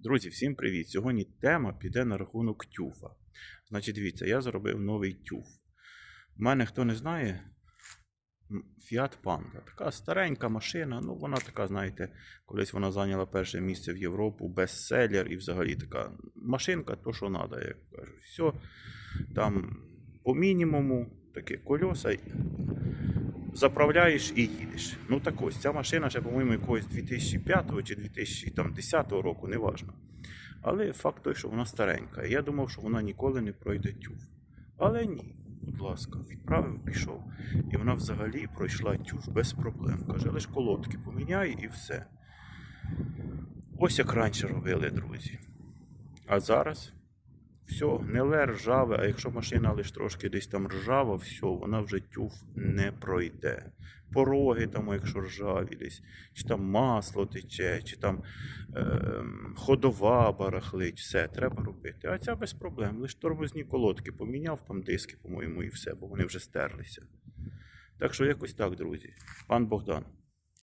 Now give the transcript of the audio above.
Друзі, всім привіт! Сьогодні тема піде на рахунок тюфа. Значить, дивіться, я зробив новий тюф. У мене, хто не знає, Fiat Panda. Така старенька машина, ну вона така, знаєте, колись вона зайняла перше місце в Європу, бестселер і взагалі така машинка, то що треба, як кажуть. Все там по мінімуму, таке кольоса. Заправляєш і їдеш. Ну так ось, ця машина ще, по-моєму, якогось 2005 чи 2010 року, неважно. Але факт той, що вона старенька. Я думав, що вона ніколи не пройде тюф. Але ні, будь ласка, відправив, пішов. І вона взагалі пройшла тюф без проблем. Каже, лише колодки поміняй і все. Ось як раніше робили, друзі. А зараз все, гниле, ржаве, а якщо машина лише трошки десь там ржава, все, вона вже тюф не пройде. Пороги там, якщо ржаві десь, чи там масло тече, чи там е, ходова барахлить, все, треба робити. А ця без проблем. Лише тормозні колодки поміняв, там диски, по-моєму, і все, бо вони вже стерлися. Так що якось так, друзі. Пан Богдан.